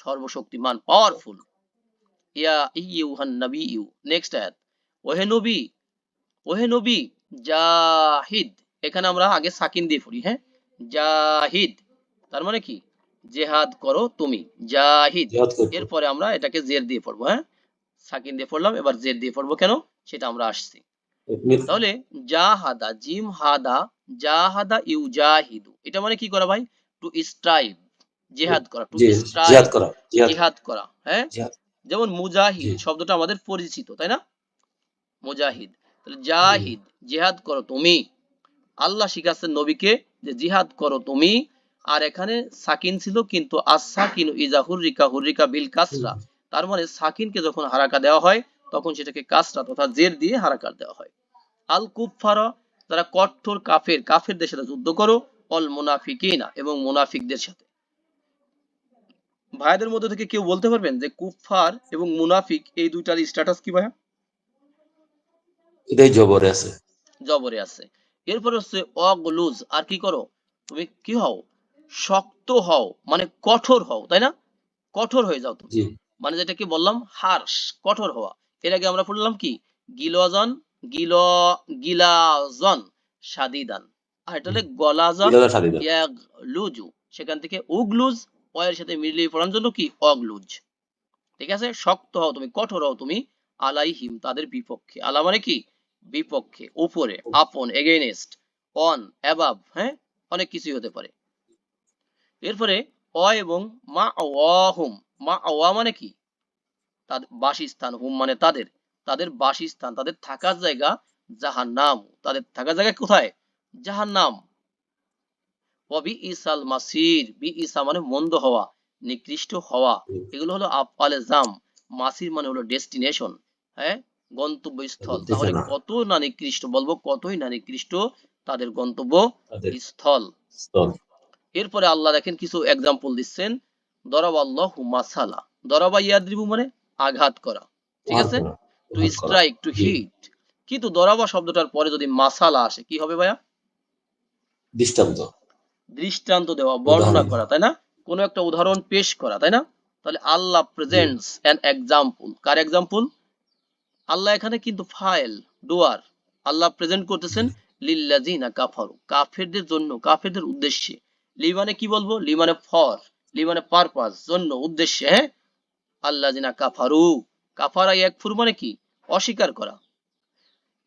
সর্বশক্তিমান পাওয়ারফুল ইয়া ইউহান নবী ইউ নেক্সট আয়াত। ওহে নবী ওহে নবী জাহিদ। এখানে আমরা আগে সাকিন দিয়ে পড়ি হ্যাঁ? জাহিদ। তার মানে কি? জেহাদ করো তুমি জাহিদ। এরপরে আমরা এটাকে জের দিয়ে পড়ব হ্যাঁ? সাকিন দিয়ে পড়লাম এবার জের দিয়ে পড়ব কেন? সেটা আমরা আসছি। তাহলে জাহাদা জিম হাদা জাহাদা ইউজাহিদু এটা মানে কি করা ভাই? টু স্ট্রাইভ জিহাদ করা জিহাদ করা জিহাদ। করা হ্যাঁ? যেমন মুজাহিদ। শব্দটা আমাদের পরিচিত তাই না? মুজাহিদ। তাহলে জাহিদ জিহাদ করো তুমি। আল্লাহ শিখাচ্ছেন নবীকে যে জিহাদ করো তুমি। আর এখানে সাকিন ছিল কিন্তু আসাকিন ইজা হুররিকা হুররিকা বিল কাসরা। তার মানে সাকিনকে যখন হারাকা দেওয়া হয় তখন সেটাকে কাসরা তথা জের দিয়ে হারাকার দেওয়া হয়। আল কুফারা তারা কঠোর কাফের কাফেরদের সাথে যুদ্ধ করো অল মুনাফিকিনা এবং মুনাফিকদের সাথে। ভাইদের মধ্যে থেকে কেউ বলতে পারবেন যে কুফার এবং মুনাফিক এই দুইটার স্ট্যাটাস কি ভাইয়া? এটাই জবরে আছে। জবরে আছে। এরপরে হচ্ছে অগলুজ আর কি করো? তুমি কি হও? শক্ত হও মানে কঠোর হও তাই না? কঠোর হয়ে যাও তুমি। মানে যেটাকে বললাম? হার্শ কঠোর হওয়া। এর আগে আমরা পড়লাম কি? গিলজন গিল গিলাজন সাদিদান। আর এটা হলে গলাজন লুজু সেখান থেকে উগলুজ অয়ের সাথে মিলিয়ে পড়ার জন্য কি? অগলুজ। ঠিক আছে? শক্ত হও তুমি, কঠোর হও তুমি, আলাইহিম, তাদের বিপক্ষে। আলা মানে কি? বিপক্ষে, উপরে, আপন এগেইনস্ট অন অ্যাবাব হ্যাঁ? অনেক কিছুই হতে পারে। এরপরে, অ এবং মা হুম। মা ওয়া মানে কি? তাদের বাসস্থান। হুম মানে তাদের। তাদের বাসস্থান, তাদের থাকার জায়গা জাহান্নাম। তাদের থাকার জায়গা কোথায়? জাহান্নাম। ওয়াবি ইসাল মাসির বি ইসা মানে মন্দ হওয়া নিকৃষ্ট হওয়া। এগুলো হলো আফআলে জাম মাসির মানে হলো ডেস্টিনেশন। হ্যাঁ? গন্তব্যস্থল। তাহলে। কত না নিকৃষ্ট বলব কতই না নিকৃষ্ট তাদের গন্তব্য স্থল। এরপরে আল্লাহ দেখেন কিছু এক্সাম্পল দিচ্ছেন। দরাব আল্লাহ মাসালা। দরাবা ইয়াদ্রিবু মানে আঘাত করা। ঠিক আছে? টু স্ট্রাইক টু হিট কিন্তু দরাবা শব্দটার পরে যদি মাসালা আসে কি হবে ভাইয়া? দৃষ্টান্ত। দৃষ্টান্ত দেওয়া বর্ণনা করা তাই না? কোনো একটা উদাহরণ পেশ করা তাই না? তাহলে আল্লাহ presents an example car example আল্লাহ এখানে কিন্তু ফাইল ডুয়ার আল্লাহ প্রেজেন্ট করতেছেন লিল্লাজিনা কাফারু কাফেরদের জন্য কাফেরদের উদ্দেশ্যে। লি মানে কি বলব? লি মানে ফর লি মানে পারপাস জন্য উদ্দেশ্যে হ্যাঁ? আল্লাহ জিনা কাফারু কাফারা একফুর মানে কি? অস্বীকার করা।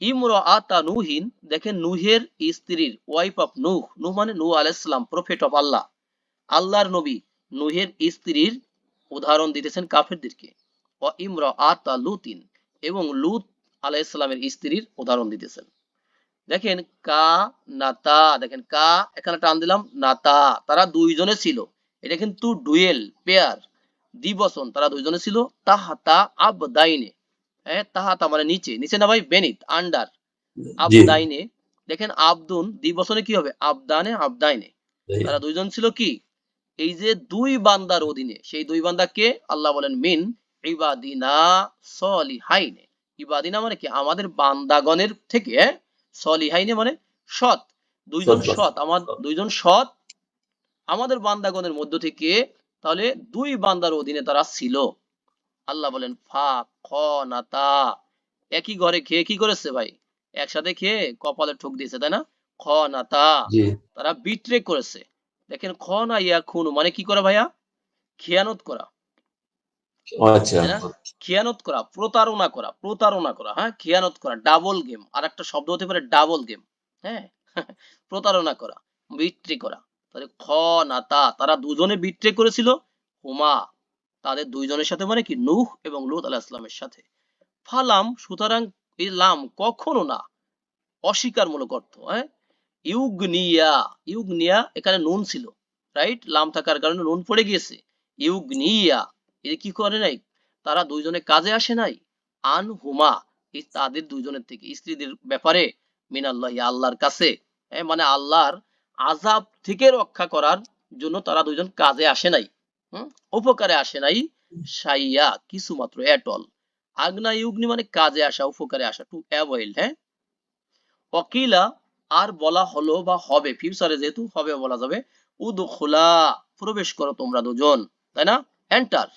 ইমরা নুহিন, দেখেন নুহের স্ত্রীর ওয়াইফ অফ নুহ মানে আলাইসালাম প্রফেট অফ আল্লাহ। আল্লাহর নবী নুহের স্ত্রীর উদাহরণ দিতেছেন কাফেরদেরকে। ও ইমরা আতা লুতিন, এবং লুত আলাইসালামের স্ত্রীর উদাহরণ দিতেছেন। দেখেন কা নাতা দেখেন কা, এখানে টান দিলাম নাতা তারা দুইজনে ছিল। এটা কিন্তু ডুয়েল, পেয়ার, দ্বিবচন, তারা দুইজনে ছিল। তাহাতা আবদাইনে হ্যাঁ তাহাতা মানে নিচে। নিচে না ভাই বেনিত আন্ডার আবদাইনে। দেখেন আবদুন দ্বিবচনে কি হবে? আবদানে আবদাইনে। তারা দুইজন ছিল কি? এই যে দুই বান্দার অধীনে। সেই দুই বান্দা কে? আল্লাহ বলেন মিন ইবাদিনা সলিহাইনে। ইবাদিনা মানে কি? আমাদের বান্দাগণের থেকে হ্যাঁ? সলিহাইনে মানে সৎ। দুইজন সৎ। সৎ। আমার দুইজন সৎ আমাদের বান্দাগণের মধ্য থেকে তাহলে দুই বান্দার অধীনে তারা ছিল। আল্লাহ বলেন ফা খ নাতা একই ঘরে খেয়ে কি করেছে ভাই? একসাথে খেয়ে কপালে ঠুক দিয়েছে তাই না? খ নাতা জি। তারা বিট্রে করেছে। দেখেন খ না ইয়া খুন মানে কি করা ভাইয়া? খেয়ানত করা। আচ্ছা? খেয়ানত করা প্রতারণা করা প্রতারণা করা হ্যাঁ? খেয়ানত করা ডাবল গেম আর একটা শব্দ হতে পারে ডাবল গেম হ্যাঁ? প্রতারণা করা বিট্রে করা। তাহলে খ না তা। তারা দুজনে বিট্রে করেছিল হুমা। তাদের দুইজনের সাথে মানে কি? নূহ এবং লুত আলাহ ইসলামের সাথে। ফালাম সুতরাং এই লাম কখনো না। অস্বীকারমূলক অর্থ হ্যাঁ? ইউগনিয়া ইউগনিয়া এখানে নুন ছিল রাইট লাম থাকার কারণে নুন পড়ে গিয়েছে। ইউগনিয়া এটা কি করে নাই? তারা দুইজনে কাজে আসে নাই। আন হুমা এই তাদের দুইজনের থেকে স্ত্রীদের ব্যাপারে মিনাল্লাহ আল্লাহর কাছে হ্যাঁ, মানে আল্লাহর আজাব থেকে রক্ষা করার জন্য তারা দুইজন কাজে আসে নাই? উপকারে আসে নাই সাইয়া কিছু মাত্র এটল আগনা ইউগনি মানে কাজে আসা উপকারে আসা টু অ্যাভয়েড হ্যাঁ? অকিলা আর বলা হলো বা হবে ফিউচারে যেহেতু হবে বলা যাবে উদখুলা প্রবেশ করো তোমরা দুজন তাই না? এন্টার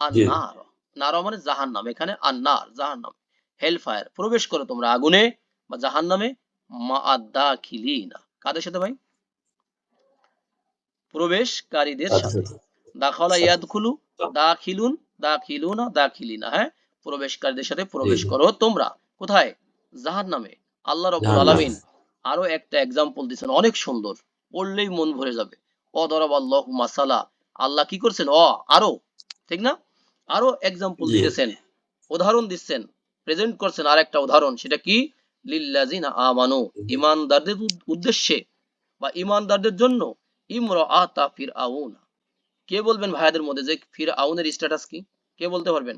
আর জি। নার নার মানে জাহান্নাম এখানে আন্নার জাহান্নাম। হেল ফায়ার প্রবেশ করো তোমরা আগুনে বা জাহান্নামে মা আদা খিলিনা কাদের সাথে ভাই? প্রবেশকারীদের দাখিলিনা হ্যাঁ? প্রবেশকারীদের সাথে প্রবেশ করো তোমরা। কোথায়? আল্লাহ রাব্বুল জাহান্নামে। আলামিন আরও একটা এক্সাম্পল অনেক সুন্দর। পড়লেই মন ভরে যাবে। অদরব আল্লাহ মাসালা। আল্লাহ কি করছেন? অ আরও ঠিক না? আরও এক্সাম্পল দিতেছেন উদাহরণ দিচ্ছেন প্রেজেন্ট করছেন আর একটা উদাহরণ সেটা কি? লিল্লাজিনা আমানু ইমানদারদের উদ্দেশ্যে বা ইমানদারদের জন্য ইমর আতা ফির আউন কে বলবেন ভাইয়াদের মধ্যে? যে ফির আউনের স্ট্যাটাস কি? কে বলতে পারবেন?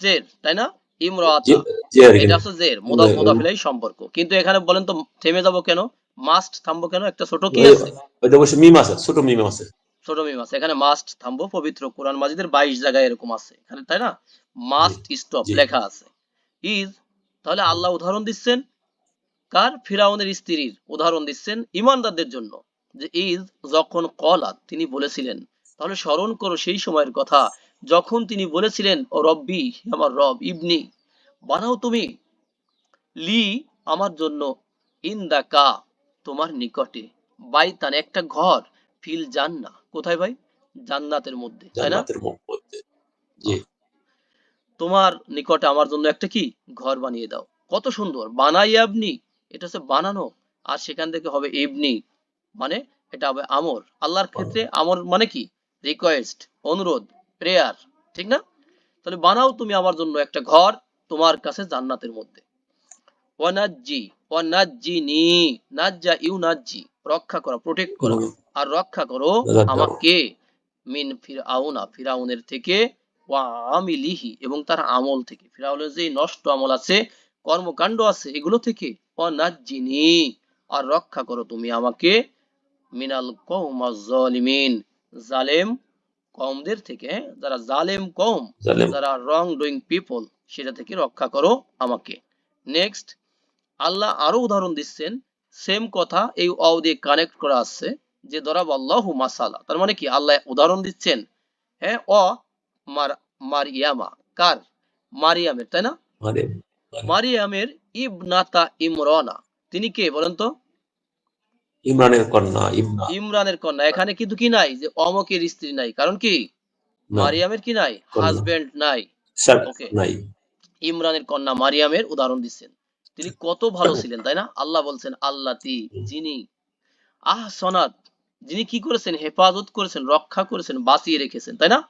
জের তাই না? ইমর জি আতা জি আর কি। এটা হচ্ছে জের মুদাফ হুম। মুদাফিলাই সম্পর্ক। কিন্তু এখানে বলেন তো থেমে যাব কেন? মাস্ট থামবো কেন? একটা ছোট কি আছে? ওইটা অবশ্য মিম আছে ছোট মিম আছে। ছোট মিম আছে। এখানে মাস্ট থামবো পবিত্র কোরআন মাজিদের বাইশ জায়গায় এরকম আছে। এখানে তাই না? মাস্ট স্টপ লেখা আছে। ইজ তাহলে আল্লাহ উদাহরণ দিচ্ছেন। কার? ফিরাউনের স্ত্রীর উদাহরণ দিচ্ছেন ইমানদারদের জন্য যে ইজ যখন কলাত তিনি বলেছিলেন তাহলে স্মরণ করো সেই সময়ের কথা যখন তিনি বলেছিলেন ও রব্বি আমার রব ইবনি বানাও তুমি লি আমার জন্য ইন দা কা তোমার নিকটে বাইতান একটা ঘর ফিল জান্না কোথায় ভাই? জান্নাতের মধ্যে তাই না? তোমার নিকটে আমার জন্য একটা কি? ঘর বানিয়ে দাও। কত সুন্দর। বানাই আপনি এটা হচ্ছে বানানো আর সেখান থেকে হবে ইবনি মানে এটা হবে আমর। আল্লাহর ক্ষেত্রে আমর মানে কি? রিকোয়েস্ট অনুরোধ প্রেয়ার ঠিক না? তাহলে বানাও তুমি আমার জন্য একটা ঘর তোমার কাছে জান্নাতের মধ্যে। ওয়ানাজ্জি ওয়ানাজ্জিনি নাজ্জা রক্ষা করো প্রোটেক্ট করো আর রক্ষা করো আমাকে মিন ফিরআউনা ফিরাউনের থেকে ওয়া আমিলিহি এবং তার আমল থেকে। ফিরাউনের যে নষ্ট আমল আছে কর্মকাণ্ড আছে এগুলো থেকে অনাজ্জিনি। আর রক্ষা করো তুমি আমাকে। মিনাল কওমাজ জালিমিন জালেম কওমদের থেকে হ্যাঁ? যারা জালেম জালেম। যারা রং ডুইং পিপল সেটা থেকে রক্ষা করো আমাকে। নেক্সট আল্লাহ আরও উদাহরণ দিচ্ছেন। সেম কথা এই অও দিয়ে কানেক্ট করা আছে যে দরাব আল্লাহু মাসালা। তার মানে কি? আল্লাহ উদাহরণ দিচ্ছেন হ্যাঁ অ মার মারিয়ামা। কার? মারিয়ামের তাই না? মারিয়ামের ইবনাতা ইমরানা। তিনি কে বলেন তো? ইমরানের কন্যা ইমরানের কন্যা। এখানে কিন্তু কি নাই? যে অমকের স্ত্রী নাই। কারণ কি? মারিয়ামের কি নাই? হাজবেন্ড নাই। ওকে। নাই। ইমরানের কন্যা মারিয়ামের উদাহরণ দিচ্ছেন। তিনি কত ভালো ছিলেন তাই না? আল্লাহ বলছেন আল্লাতি যিনি। আহ সনাত যিনি কি করেছেন? হেফাজত করেছেন রক্ষা করেছেন বাঁচিয়ে রেখেছেন তাই না?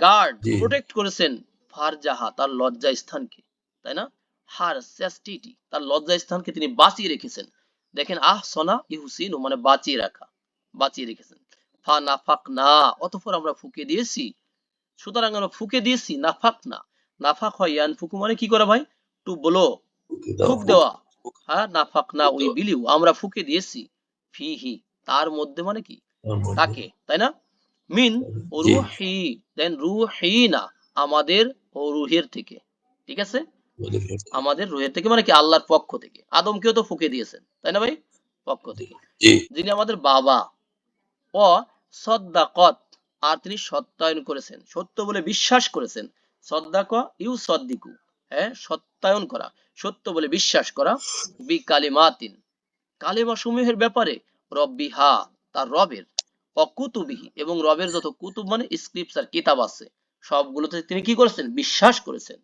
গার্ড প্রোটেক্ট করেছেন ফারজাহা তার লজ্জা স্থানকে তাই না? হার স্যাস্টিটি তার লজ্জা স্থানকে তিনি বাঁচিয়ে রেখেছেন। দেখেন আহ সনা ইহুসিন মানে বাঁচিয়ে রাখা বাঁচিয়ে রেখেছেন। ফা নাফাক না অতঃপর আমরা ফুকে দিয়েছি। সুতরাং আমরা ফুকে দিয়েছি নাফাক না নাফাক হয় ইয়ান ফুকু মানে কি করা ভাই? টু বলো ফুক দেওয়া। হ্যাঁ নাফাক না উই বিলিউ আমরা ফুকে দিয়েছি। ফিহি তার মধ্যে মানে কি? তাকে তাই না? মিন। রুহি দেন রুহি না আমাদের ও রুহের থেকে। ঠিক আছে? আমাদের রুহের থেকে মানে কি? আল্লাহর পক্ষ থেকে। আদমকেও তো ফুকে দিয়েছেন তাই না ভাই? পক্ষ থেকে। যিনি আমাদের বাবা। ও সদ্দাকত আর তিনি সত্যায়ন করেছেন। সত্য বলে বিশ্বাস করেছেন। সদ্দাক ইউ সদ্দিকু। হ্যাঁ সত্যায়ন করা। সত্য বলে বিশ্বাস করা। বি কালিমাতিন। কালেমা সমূহের ব্যাপারে রব্বি হা তার রবের। অকুতুবিহি এবং রবের যত কুতুব মানে স্ক্রিপ্টস আর কিতাব আছে সবগুলোতে তিনি কি করেছেন? বিশ্বাস করেছেন।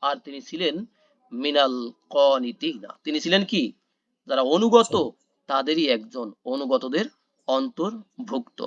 আর তিনি ছিলেন মিনাল কনিতিনা। তিনি ছিলেন কি? যারা অনুগত তাদেরই একজন অনুগতদের অন্তর্ভুক্ত।